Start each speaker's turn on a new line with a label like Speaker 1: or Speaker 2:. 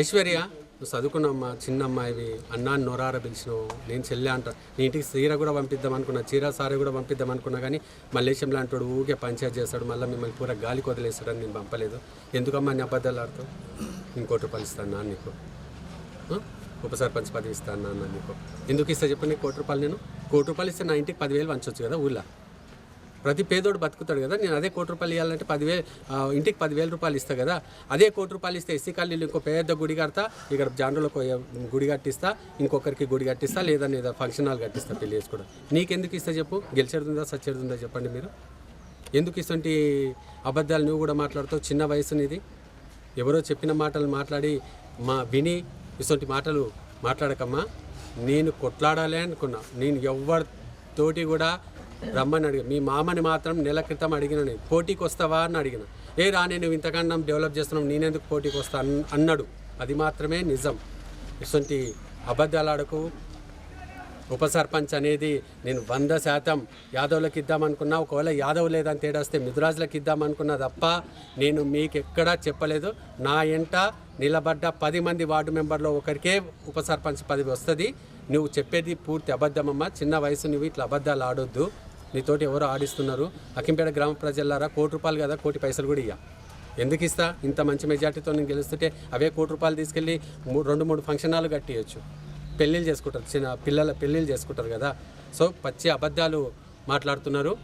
Speaker 1: ఐశ్వర్య నువ్వు చదువుకున్నమ్మా చిన్నమ్మ ఇవి అన్నాన్ని నొరార పిలిచినావు నేను చెల్లె అంట. నీ ఇంటికి చీర కూడా పంపిద్దాం అనుకున్నా చీర సారీ కూడా పంపిద్దాం అనుకున్నా కానీ మల్లేశం లాంటి ఊకే పంచాయతీ చేస్తాడు మళ్ళీ మిమ్మల్ని పూర గాలికి కొదిలేస్తాడని నేను పంపలేదు. ఎందుకమ్మా నీ అబద్ధాలు ఆడుతావు? నేను కోటి రూపాయలు ఇస్తాను నాన్న నీకు. ఉపసర్పంచ్ ఉప సర్పంచ్ పదవి ఇస్తాను నాన్న నీకు. ఎందుకు ఇస్తా చెప్పండి కోటి రూపాయలు నేను? కోటి రూపాయలు ఇస్తే నా ఇంటికి పదివేలు పంచవచ్చు కదా ఊళ్ళో ప్రతి పేదోడు బతుకుతాడు కదా. నేను అదే కోటి రూపాయలు ఇవ్వాలంటే పదివేలు ఇంటికి పదివేల రూపాయలు ఇస్తా కదా. అదే కోటి రూపాయలు ఇస్తే ఎస్సీ కాలనీలో ఇంకో పెద్ద గుడి కడతా ఇక్కడ జాండ్రులకు గుడి కట్టిస్తా ఇంకొకరికి గుడి కట్టిస్తా లేదా లేదా ఫంక్షన్ హాల్ కట్టిస్తా పెళ్ళి చేసుకోవడం. నీకెందుకు ఇస్తా చెప్పు? గెలిచేడుందా సచ్చేడుందా చెప్పండి మీరు. ఎందుకు ఇటువంటి అబద్ధాలు నువ్వు కూడా మాట్లాడుతావు? చిన్న వయసునిది ఎవరో చెప్పిన మాటలు మాట్లాడి మా విని ఇటువంటి మాటలు మాట్లాడకమ్మా. నేను కొట్లాడాలి అనుకున్నా. నేను ఎవరితోటి కూడా రమ్మని అడిగా. మీ మామని మాత్రం నెల క్రితం అడిగిన నేను. పోటీకి వస్తావా అని అడిగిన. ఏ రా నేను ఇంతకన్నా డెవలప్ చేస్తున్నాం నేనెందుకు పోటీకి వస్తా అన్- అన్నాడు. అది మాత్రమే నిజం. ఇటువంటి అబద్ధాలు ఆడకు. ఉప సర్పంచ్ అనేది నేను వంద శాతం యాదవ్లకు ఇద్దామనుకున్నా ఒకవేళ యాదవ్ లేదని తేడా వస్తే మిదురాజులకు ఇద్దామనుకున్నా తప్ప నేను మీకు ఎక్కడా చెప్పలేదు. నా ఎంట నిలబడ్డ పది మంది వార్డు మెంబర్లో ఒకరికే ఉప సర్పంచ్ పదవి వస్తుంది. నువ్వు చెప్పేది పూర్తి అబద్ధమమ్మా. చిన్న వయసు నువ్వు ఇట్లా అబద్ధాలు ఆడొద్దు. నీతోటి ఎవరు ఆడిస్తున్నారు. అకింపేట గ్రామ ప్రజలారా కోటి రూపాయలు కదా కోటి పైసలు కూడా ఇయ్య. ఎందుకు ఇస్తా? ఇంత మంచి మెజార్టీతో నేను గెలుస్తుంటే అవే కోటి రూపాయలు తీసుకెళ్ళి మూ- రెండు మూడు ఫంక్షన్ హాల్ కట్టియచ్చు. పెళ్ళిళ్ళు చేసుకుంటారు. చిన్న పిల్లల పెళ్ళిళ్ళు చేసుకుంటారు కదా. సో పచ్చి అబద్ధాలు మాట్లాడుతున్నారు.